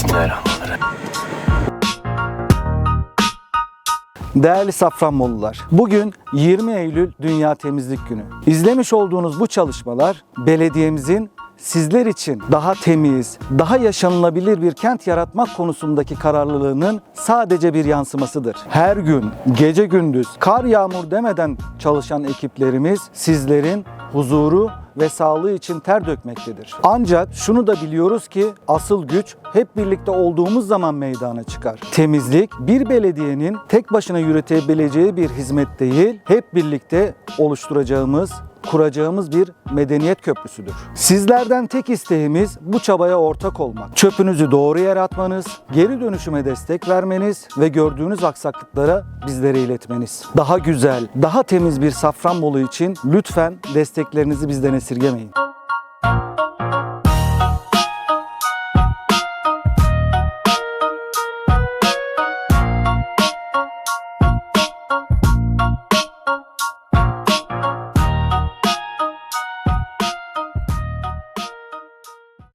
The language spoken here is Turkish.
çalışmaları. Değerli Safranbolular, bugün 20 Eylül Dünya Temizlik Günü. İzlemiş olduğunuz bu çalışmalar belediyemizin sizler için daha temiz, daha yaşanılabilir bir kent yaratmak konusundaki kararlılığının sadece bir yansımasıdır. Her gün, gece gündüz, kar yağmur demeden çalışan ekiplerimiz sizlerin huzuru ve sağlığı için ter dökmektedir. Ancak şunu da biliyoruz ki asıl güç hep birlikte olduğumuz zaman meydana çıkar. Temizlik bir belediyenin tek başına yürütebileceği bir hizmet değil, hep birlikte oluşturacağımız kuracağımız bir medeniyet köprüsüdür. Sizlerden tek isteğimiz bu çabaya ortak olmak. Çöpünüzü doğru yere atmanız, geri dönüşüme destek vermeniz ve gördüğünüz aksaklıklara bizlere iletmeniz. Daha güzel, daha temiz bir Safranbolu için lütfen desteklerinizi bizden esirgemeyin.